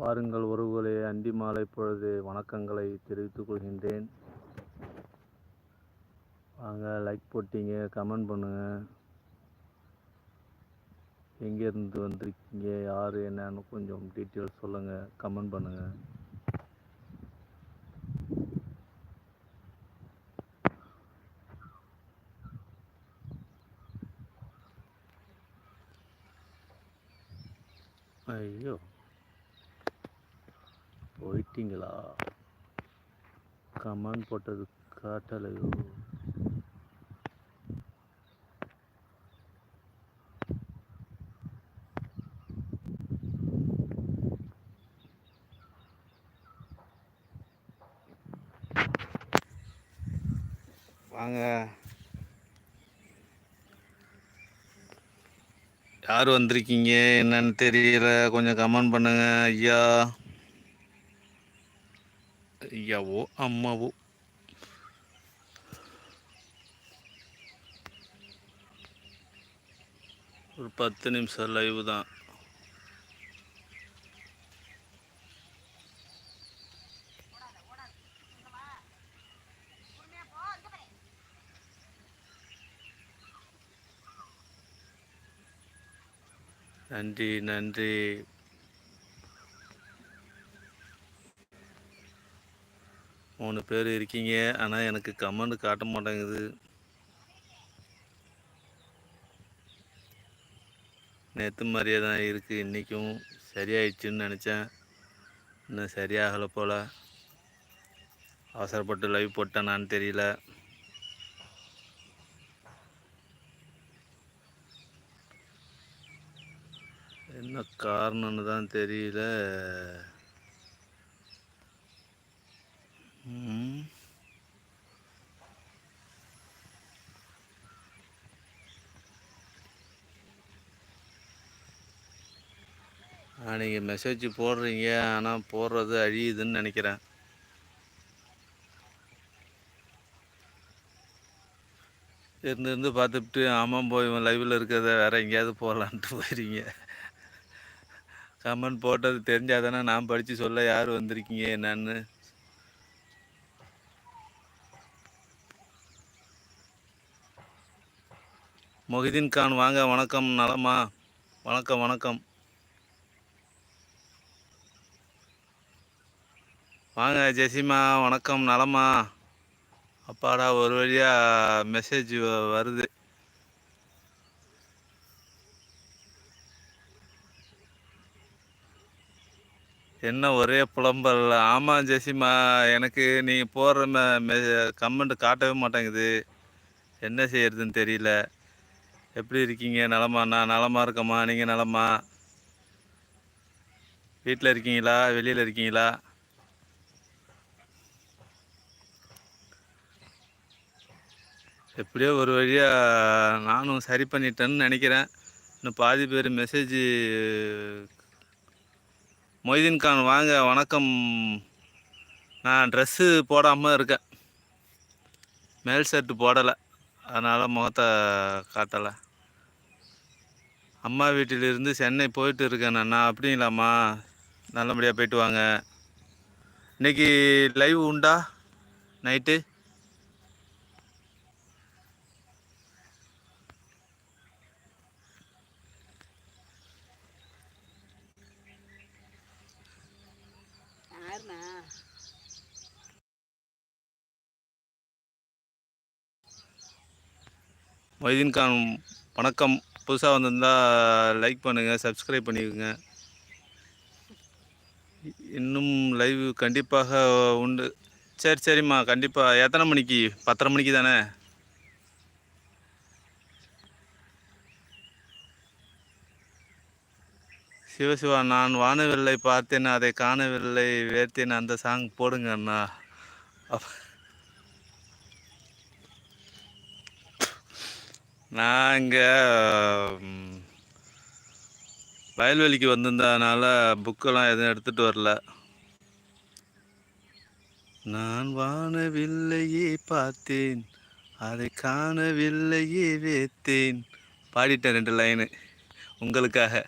வாருங்கள் உறவுகளே அந்தி மாலை பொழுது வணக்கங்களை தெரிவித்துக் கொள்கின்றேன். வாங்க லைக் போட்டீங்க கமெண்ட் பண்ணுங்கள் எங்கேருந்து வந்திருக்கீங்க யார் என்னன்னு கொஞ்சம் டீட்டெயில்ஸ் சொல்லுங்கள் கமெண்ட் பண்ணுங்கள் ஐயோ. போயிட்டீங்களா? கமெண்ட் போட்டது காட்டலையோ? வாங்க. யார் வந்திருக்கீங்க? என்னன்னு தெரியல. கொஞ்சம் கமெண்ட் பண்ணுங்க ஐயா. ஐயாவோ அம்மாவோ. ஒரு பத்து நிமிஷம் லைவ் தான். நன்றி நன்றி. மூணு பேர் இருக்கீங்க. ஆனால் எனக்கு கமெண்ட் காட்ட மாட்டேங்குது. நேற்று மாதிரியே தான் இருக்குது இன்றைக்கும் சரியாயிடுச்சுன்னு நினச்சேன். இன்னும் சரியாகலை போல். அவசரப்பட்டு லைவ் போட்டேனான்னு தெரியல. என்ன காரணம்னு தான் தெரியல ம். ஆ நீங்கள் மெசேஜ் போடுறீங்க. ஆனால் போடுறது அழியுதுன்னு நினைக்கிறேன். இருந்து இருந்து பார்த்துட்டு ஆமாம் போய் லைவில் இருக்கிறத வேறு எங்கேயாவது போகலான்ட்டு போயிருங்க கமெண்ட் போட்டது தெரிஞ்சால் தானே நான் படித்து சொல்ல யார் வந்திருக்கீங்க என்னன்னு. மொஹிதீன் கான் வாங்க வணக்கம் நலமா? வணக்கம் வணக்கம். வாங்க ஜெசிமா வணக்கம் நலமா? அப்பாடா ஒரு வழியாக மெசேஜ் வருது. என்ன ஒரே புலம்பல்? ஆமாம் ஜெசிமா எனக்கு நீங்கள் போடுற மெ கமெண்ட் காட்டவே மாட்டேங்குது. என்ன செய்யறதுன்னு தெரியல. எப்படி இருக்கீங்க? நலமாண்ணா நான் நலமா இருக்கம்மா. நீங்கள் நலமா? வீட்டில் இருக்கீங்களா? வெளியில் இருக்கீங்களா? எப்படியோ ஒரு வழியாக நானும் சரி பண்ணிட்டேன்னு நினைக்கிறேன். இன்னும் பாதி பேர் மெசேஜ் மொய்தீன் கான் வாங்க வணக்கம். நான் ட்ரெஸ்ஸு போடாமல் இருக்கேன். மேல் ஷர்ட்டு போடலை. அதனால் முகத்தை காட்டலை. அம்மா வீட்டிலிருந்து சென்னை போயிட்டு இருக்கேன் நான் அப்படிங்களாம்மா நல்லபடியாக போயிட்டு வாங்க. இன்னைக்கு லைவ் உண்டா? நைட்டு மொய்தீன் கான் வணக்கம். புதுசாக வந்திருந்தா லைக் பண்ணுங்கள் சப்ஸ்கிரைப் பண்ணிக்கோங்க. இன்னும் லைவ் கண்டிப்பாக உண்டு. சரி சரிம்மா கண்டிப்பாக எத்தனை மணிக்கு? பத்தரை மணிக்கு தானே? சிவசிவா நான் வானவில்லை பார்த்தேன் அதை காணவில்லை வேர்த்தேன் அந்த சாங் போடுங்க அண்ணா. அப்போ நான் இங்கே வயல்வெளிக்கு வந்திருந்ததுனால புக்கெல்லாம் எதுவும் எடுத்துகிட்டு வரல. நான் வானவில்லையே பார்த்தேன் அதை காணவில்லையே வேத்தேன் பாடிட்டேன் ரெண்டு லைனு உங்களுக்காக.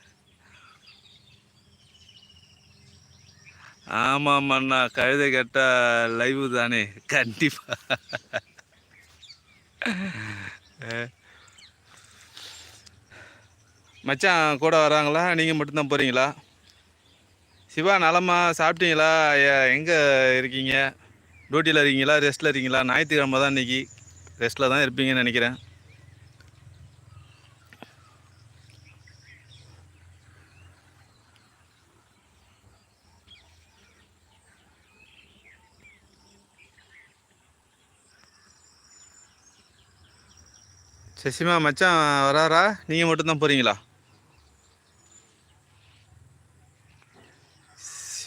ஆமாம் அண்ணா கழுதை கேட்டால் லைவ் தானே கண்டிப்பாக மச்சான் கூட வராங்களா? நீங்கள் மட்டும்தான் போகிறீங்களா சிவா நலமா சாப்பிட்டீங்களா? எங்கே இருக்கீங்க? டியூட்டியில் இருக்கீங்களா? ரெஸ்ட்டில் இருக்கீங்களா? ஞாயிற்றுக்கிழமை தான் இன்றைக்கி ரெஸ்ட்டில் தான் இருப்பீங்கன்னு நினைக்கிறேன். சசிமா மச்சான் வராரா? நீங்கள் மட்டும்தான் போகிறீங்களா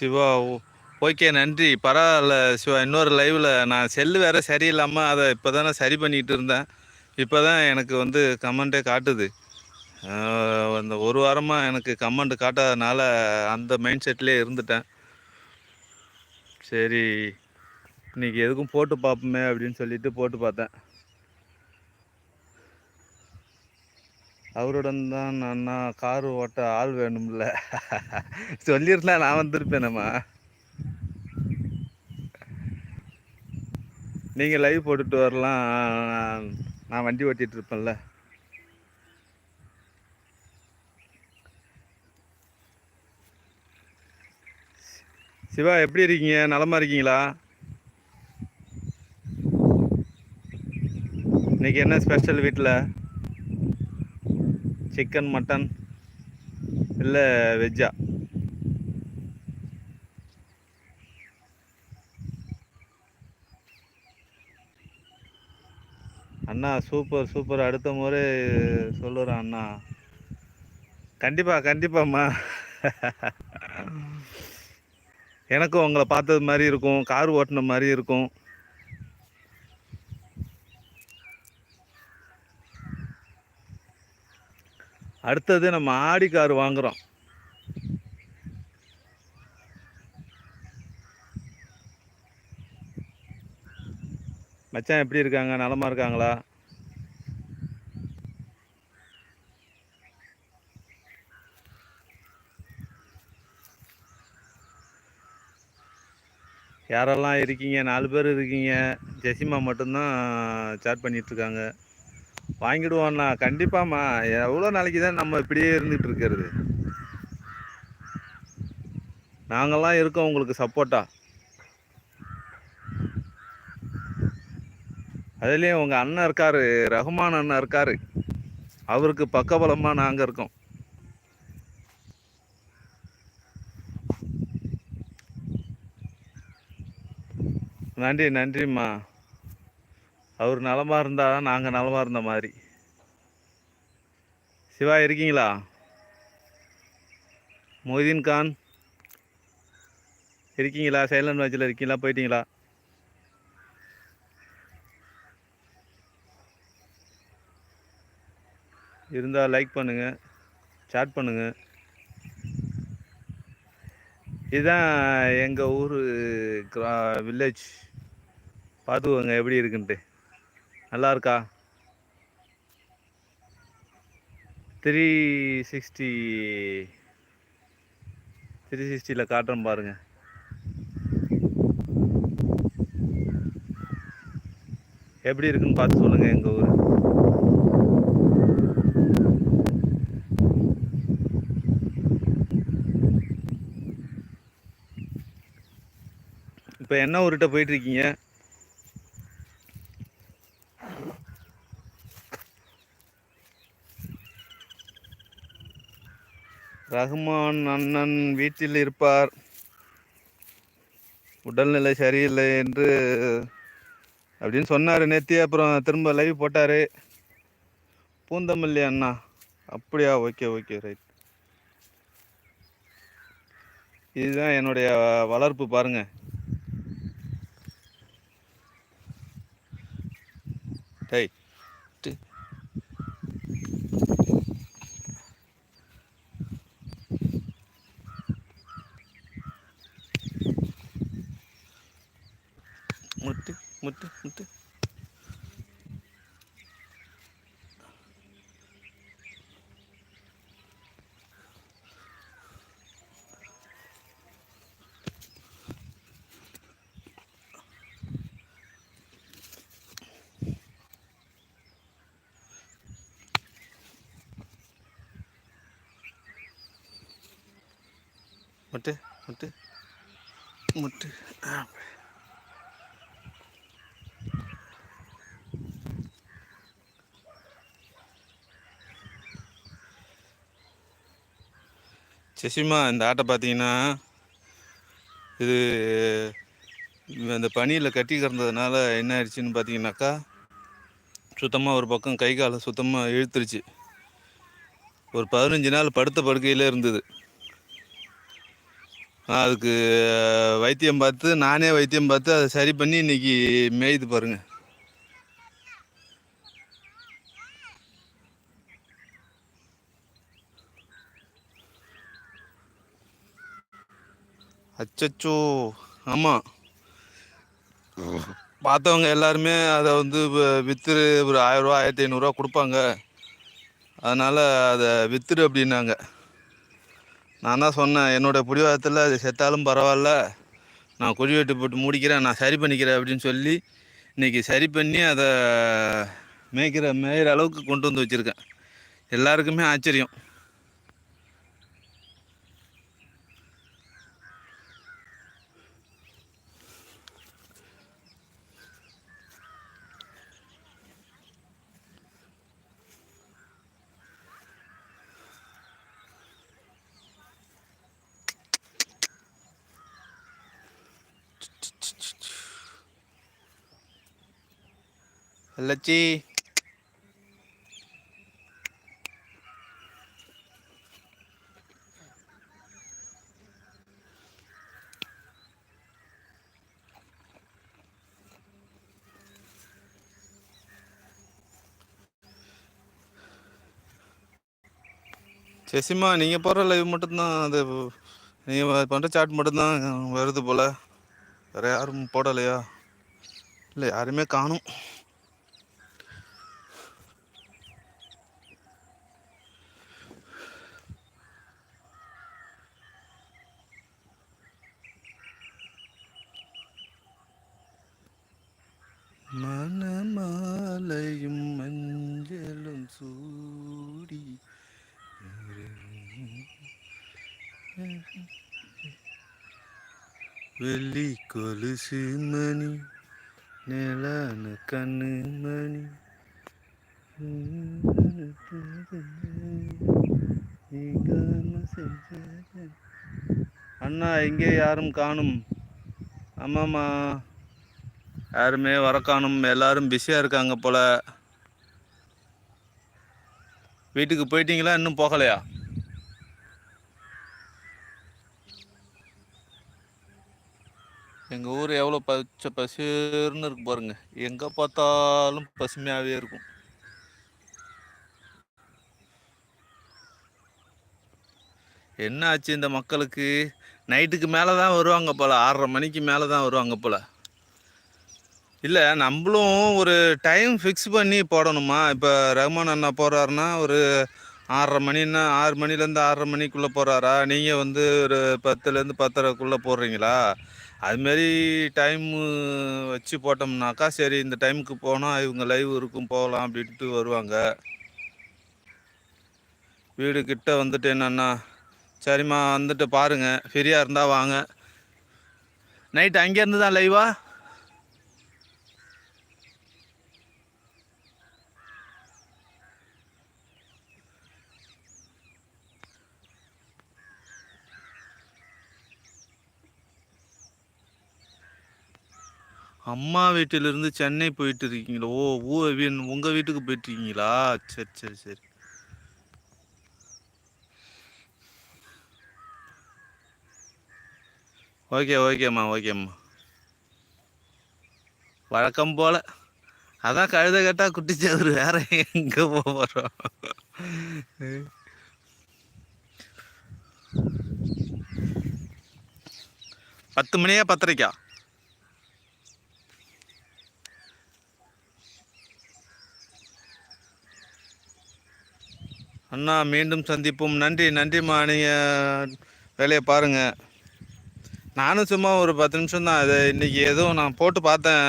சிவா. ஓ- ஓகே நன்றி. பரவாயில்ல சிவா. இன்னொரு லைவில் நான் செல்லு வேறு சரியில்லாமல் அதை இப்போ தானே சரி பண்ணிகிட்டு இருந்தேன். இப்போ தான் எனக்கு வந்து கமெண்ட்டே காட்டுது. அந்த ஒரு வாரமாக எனக்கு கமெண்ட் காட்டாதனால அந்த மைண்ட் செட்லேயே இருந்துட்டேன். சரி இன்னைக்கு எதுக்கும் போட்டு பார்ப்போமே அப்படின்னு சொல்லிட்டு போட்டு பார்த்தேன். அவருடன் தான் அண்ணா கார் ஓட்ட ஆள் வேணும்ல. சொல்லியிருந்தா நான் வந்திருப்பேனம்மா. நீங்கள் லைவ் போட்டுட்டு வரலாம். நான் வண்டி ஓட்டிகிட்டு இருப்பேன்ல. சிவா எப்படி இருக்கீங்க? நலமாக இருக்கீங்களா? இன்னைக்கு என்ன ஸ்பெஷல் வீட்டில் சிக்கன் மட்டன் இல்லை வெஜ்ஜா? அண்ணா சூப்பர் சூப்பர். அடுத்த முறை சொல்லுறேன் அண்ணா. கண்டிப்பாக கண்டிப்பாம்மா. எனக்கும் உங்களை பார்த்தது மாதிரி இருக்கும். கார் ஓட்டின மாதிரி இருக்கும். அடுத்தது நம்ம ஆடி கார் வாங்குறோம். மச்சான் எப்படி இருக்காங்க? நலமாக இருக்காங்களா? யாரெல்லாம் இருக்கீங்க? நாலு பேர் இருக்கீங்க. ஜெசிமா மட்டும்தான் சேட் பண்ணிகிட்ருக்காங்க இருக்காங்க வாங்கிடுவோண்ணா கண்டிப்பாம்மா. எவ்வளோ நாளைக்கு தான் நம்ம இப்படியே இருந்துகிட்டு இருக்கிறது? நாங்கெல்லாம் இருக்கோம் உங்களுக்கு சப்போர்ட்டா அதுலேயும் உங்கள் அண்ணன் இருக்கார் ரஹ்மான் அண்ணன் இருக்கார். அவருக்கு பக்கபலமாக நாங்கள் இருக்கோம். நன்றி நன்றிம்மா. அவர் நலமாக இருந்தால் தான் நாங்கள் நலமாக இருந்த மாதிரி. சிவா இருக்கீங்களா? மொய்தீன் கான் இருக்கீங்களா? சைலண்ட் வாட்சில் இருக்கீங்களா? போயிட்டீங்களா? இருந்தால் லைக் பண்ணுங்க சாட் பண்ணுங்க. இதுதான் எங்கள் ஊர் கிரா வில்லேஜ் பார்த்துக்கோங்க எப்படி இருக்குன்ட்டு. நல்லா இருக்கா த்ரீ சிக்ஸ்டி த்ரீ சிக்ஸ்டியில் காட்டுறேன் பாருங்கள் எப்படி இருக்குன்னு பார்த்து சொல்லுங்கள் எங்கள் ஊர். இப்போ என்ன ஊர்கிட்ட போயிட்டுருக்கீங்க ரகுமான் ரஹ்மான் அண்ணன் வீட்டில் இருப்பார். உடல்நிலை சரியில்லை என்று அப்படின்னு சொன்னார் நேத்தி. அப்புறம் திரும்ப லைவ் போட்டார். பூந்தமல்லி அண்ணா. அப்படியா? ஓகே ஓகே ரைட் இதுதான் என்னுடைய வளர்ப்பு பாருங்க. டேய் മുത്ത് മുത്ത് മുത്ത്. മുട്ട് മുട്ട് മുട്ട് ആ. சசிமா இந்த ஆட்டை பார்த்தீங்கன்னா இது இந்த பனியில் கட்டி கிடந்ததுனால என்ன ஆயிடுச்சுன்னு பார்த்தீங்கன்னாக்கா சுத்தமாக ஒரு பக்கம் கை காலை சுத்தமாக இழுத்துருச்சு. ஒரு பதினஞ்சு நாள் படுத்த படுக்கையில் இருந்தது. அதுக்கு வைத்தியம் பார்த்து நானே வைத்தியம் பார்த்து அதை சரி பண்ணி இன்றைக்கி மேய்து பாருங்கள் அச்சச்சோ. ஆமாம் பார்த்தவங்க எல்லாருமே அதை வந்து வித்துரு ஒரு ஆயிரரூவா ஆயிரத்தி ஐநூறுரூவா கொடுப்பாங்க. அதனால் அதை வித்துரு அப்படின்னாங்க. நான் தான் சொன்னேன் என்னோடய பிடிவாதத்தில் அது செத்தாலும் பரவாயில்ல. நான் குழி வெட்டி போட்டு முடிக்கிறேன் நான் சரி பண்ணிக்கிறேன் அப்படின்னு சொல்லி இன்றைக்கி சரி பண்ணி அதை மேய்க்கிற மேய்கிற அளவுக்கு கொண்டு வந்து வச்சுருக்கேன். எல்லாருக்குமே ஆச்சரியம். லட்சி சசிமா நீங்கள் போடுற லைவ் மட்டும்தான் அது நீங்கள் பண்ணுற சாட் மட்டும்தான் வருது போல். வேறு யாரும் போடலையா? இல்லை யாருமே காணும். வெள்ளி கொலுசு மணி நிலான கண்ணு மணி. அண்ணா இங்கே யாரும் காணும்? ஆமாம்மா. யாருமே வர காணும்? எல்லாரும் பிஸியாக இருக்காங்க போல. வீட்டுக்கு போயிட்டீங்களா? இன்னும் போகலையா? எங்கள் ஊர் எவ்வளோ பச்சை பசுன்னு இருக்கு பாருங்க. எங்கே பார்த்தாலும் பசுமையாகவே இருக்கும். என்ன ஆச்சு இந்த மக்களுக்கு? நைட்டுக்கு மேலே தான் வருவாங்க போல். ஆறரை மணிக்கு மேலே தான் வருவாங்க போல். இல்லை நம்மளும் ஒரு டைம் ஃபிக்ஸ் பண்ணி போடணுமா? இப்போ ரஹ்மான் அண்ணா போகிறாருன்னா ஒரு ஆறரை மணின்னா ஆறு மணிலேருந்து ஆறரை மணிக்குள்ளே போகிறாரா நீங்கள் வந்து ஒரு பத்துலேருந்து பத்தரைக்குள்ளே போடுறீங்களா? அதுமாரி டைமு வச்சு போட்டோம்னாக்கா சரி இந்த டைமுக்கு போனால் இவங்க லைவ் இருக்கும் போகலாம் அப்படின்ட்டு வருவாங்க. வீடு கிட்ட வந்துட்டு என்னன்னா சரிம்மா வந்துட்டு பாருங்கள் ஃப்ரீயாக இருந்தால் வாங்க. நைட் அங்கேருந்து தான் லைவா அம்மா வீட்டிலிருந்து சென்னை போயிட்டு இருக்கீங்களா ஓ ஊ வீ- உங்க வீட்டுக்கு போயிட்டு இருக்கீங்களா சரி சரி சரி. ஓகே ஓகேம்மா ஓகேம்மா வழக்கம் போல. அதான் கழுத கட்டா குட்டிச்சவர் வேற எங்க போறோம்? பத்து மணியா பத்தரைக்கா? அண்ணா மீண்டும் சந்திப்போம். நன்றி நன்றிம்மா நீங்கள் வேலையை பாருங்கள் நானும் சும்மா ஒரு பத்து நிமிஷம் தான். அது இன்றைக்கி எதுவும் நான் போட்டு பார்த்தேன்.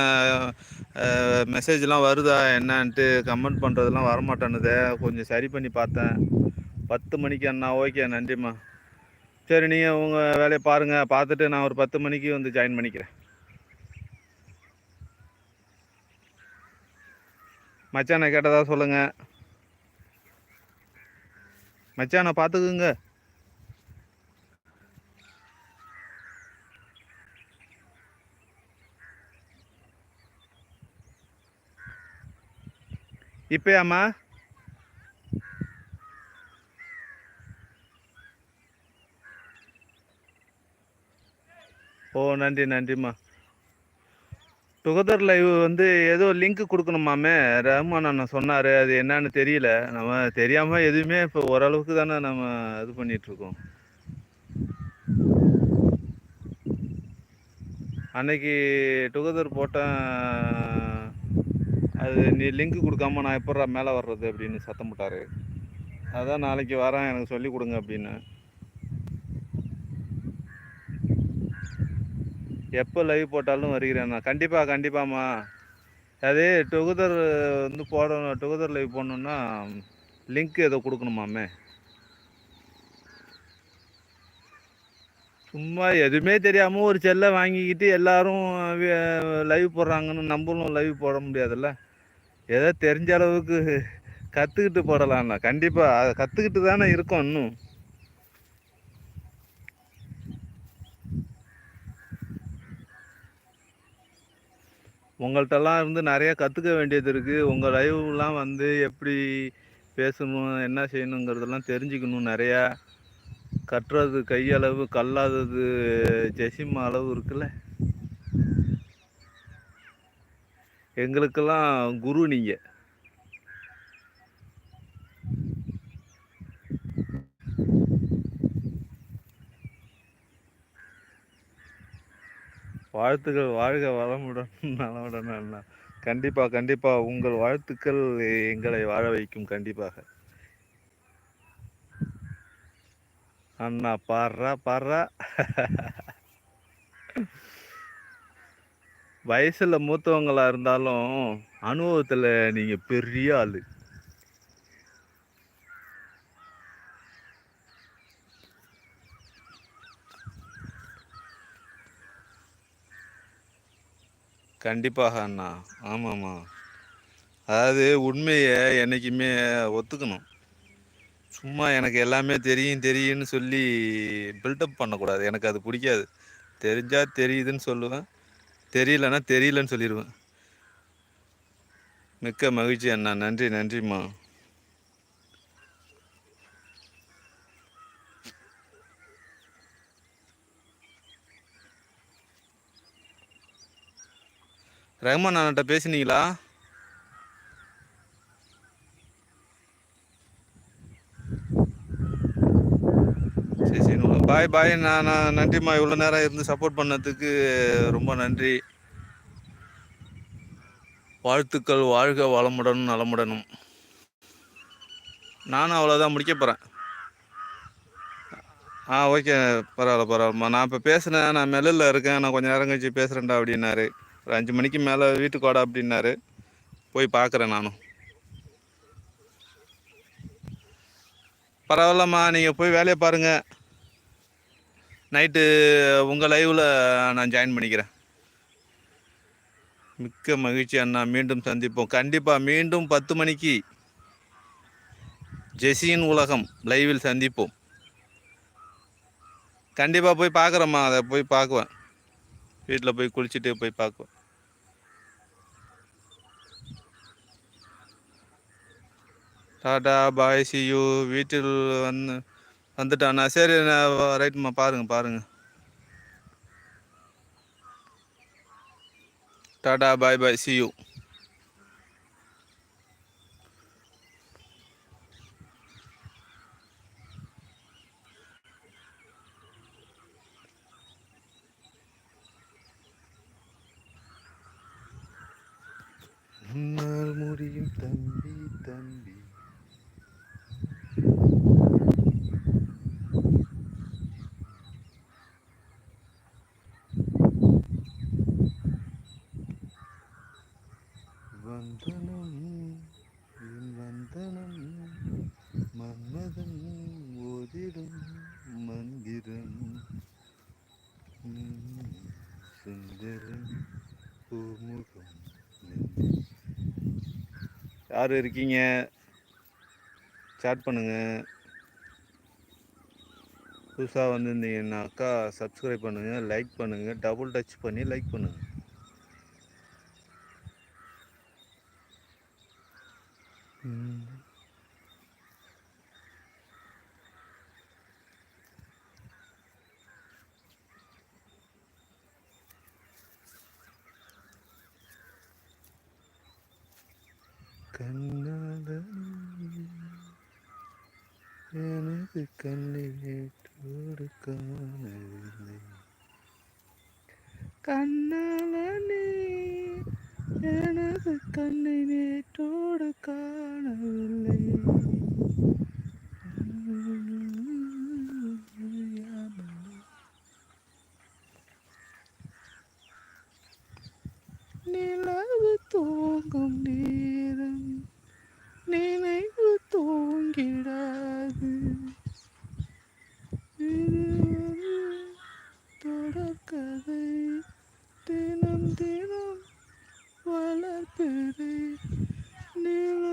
மெசேஜ்லாம் வருதா என்னன்ட்டு கமெண்ட் பண்ணுறதுலாம் வரமாட்டேன்னுதே. கொஞ்சம் சரி பண்ணி பார்த்தேன். பத்து மணிக்கு அண்ணா ஓகே நன்றிம்மா. சரி நீங்கள் உங்கள் வேலையை பாருங்கள் பார்த்துட்டு நான் ஒரு பத்து மணிக்கு வந்து ஜாயின் பண்ணிக்கிறேன். மச்சானை கேட்டதா சொல்லுங்கள் மச்சானை பார்த்துக்குங்க இப்பயாம்மா ஓ நன்றி நன்றிம்மா. டுகெதர் லைவ் வந்து ஏதோ லிங்க் கொடுக்கணுமாமே? ரஹ்மான் அண்ணன் சொன்னார் அது என்னன்னு தெரியல. நம்ம தெரியாமல் எதுவுமே இப்போ ஓரளவுக்கு தானே நம்ம இது பண்ணிகிட்ருக்கோம் அன்னைக்கு டுகெதர் போட்டேன் அது நீ லிங்க் கொடுக்காம நான் எப்பட்றா மேலே வர்றது அப்படின்னு சத்தம் போட்டார். அதான் நாளைக்கு வரேன் எனக்கு சொல்லி கொடுங்க அப்படின்னு. எப்போ லைவ் போட்டாலும் வருகிறேன் நான் கண்டிப்பாக கண்டிப்பாம்மா. அதே டுகெதர் வந்து போடணும் டுகெதர் லைவ் போடணுன்னா லிங்க் ஏதோ கொடுக்கணுமாமே. சும்மா எதுவுமே தெரியாமல் ஒரு செல்லை வாங்கிக்கிட்டு எல்லாரும் லைவ் போடுறாங்கன்னு நம்மளும் லைவ் போட முடியாதுல்ல? ஏதோ தெரிஞ்ச அளவுக்கு கற்றுக்கிட்டு போடலாம்ல கண்டிப்பாக அதை கற்றுக்கிட்டு தானே இருக்கோம் இன்னும். உங்கள்கிட்டலாம் இருந்து நிறைய கற்றுக்க வேண்டியது இருக்குது உங்கள் லைவ்லாம் வந்து எப்படி பேசணும் என்ன செய்யணுங்கிறதெல்லாம் தெரிஞ்சுக்கணும் நிறையா. கட்டுறது கையளவு கல்லாதது ஜெசிமா அளவு இருக்குல்ல. எங்களுக்கெல்லாம் குரு நீங்கள் வாழ்த்துக்கள் வாழ்க வளமுடன் நலமுடன் அண்ணா. கண்டிப்பாக கண்டிப்பாக உங்கள் வாழ்த்துக்கள் எங்களை வாழ வைக்கும் கண்டிப்பாக. அண்ணா பாடுறா பாடுறா. வயசில் மூத்தவங்களாக இருந்தாலும் அனுபவத்தில் நீங்கள் பெரிய ஆள். கண்டிப்பாக அண்ணா. ஆமாம்மா. அதாவது உண்மையை என்றைக்குமே ஒத்துக்கணும். சும்மா எனக்கு எல்லாமே தெரியும் தெரியும்னு சொல்லி பில்டப் பண்ணக்கூடாது. எனக்கு அது பிடிக்காது. தெரிஞ்சால் தெரியுதுன்னு சொல்லுவேன். தெரியலன்னா தெரியலன்னு சொல்லிடுவேன். மிக்க மகிழ்ச்சி அண்ணா. நன்றி நன்றிம்மா. ரஹ்மான் அண்ணன்ட்ட பேசுனீங்களா? சரி சரி பாய் பாய் நான் நான் நன்றிம்மா இவ்வளோ நேரம் இருந்து சப்போர்ட் பண்ணதுக்கு ரொம்ப நன்றி. வாழ்த்துக்கள் வாழ்க வளமுடனும் நலமுடனும். நானும் அவ்வளோதான் முடிக்க போகிறேன் ஆ ஓகே பரவாயில்ல பரவாயில்லம்மா நான் இப்போ பேசுனேன் நான் மெல்லில் இருக்கேன் நான் கொஞ்சம் நேரம் கழிச்சு பேசுகிறேன்டா அப்படின்னாரு. ஒரு அஞ்சு மணிக்கு மேலே வீட்டுக்கு வாடா அப்படின்னாரு. போய் பார்க்குறேன் நானும். பரவாயில்லம்மா நீங்கள் போய் வேலையை பாருங்கள் நைட்டு உங்கள் லைவில் நான் ஜாயின் பண்ணிக்கிறேன். மிக்க மகிழ்ச்சி அண்ணா மீண்டும் சந்திப்போம். கண்டிப்பாக மீண்டும் பத்து மணிக்கு ஜெசியின் உலகம் லைவில் சந்திப்போம். கண்டிப்பாக போய் பார்க்குறேம்மா அதை போய் பார்க்குவேன் வீட்டில் போய் குளிச்சுட்டு போய் பார்க்குவேன் டாடா பாய் சி யூ வீட்டில் வந்து வந்துட்டானா? சரி நான் ரைட்மா பாருங்க பாருங்க. Tata bye bye see you வந்தனம் என் வந்தனம் மன்மதன் ஓதிடும் மந்திரம். சுந்தரம் பூமுகம் யார் இருக்கீங்க? சாட் பண்ணுங்க. புதுசாக வந்திருந்தீங்கன்னாக்கா சப்ஸ்கிரைப் பண்ணுங்கள் லைக் பண்ணுங்கள் டபுள் டச் பண்ணி லைக் பண்ணுங்கள் கண்ணாத எனக்கு கண்ணில் நேற்றோடு real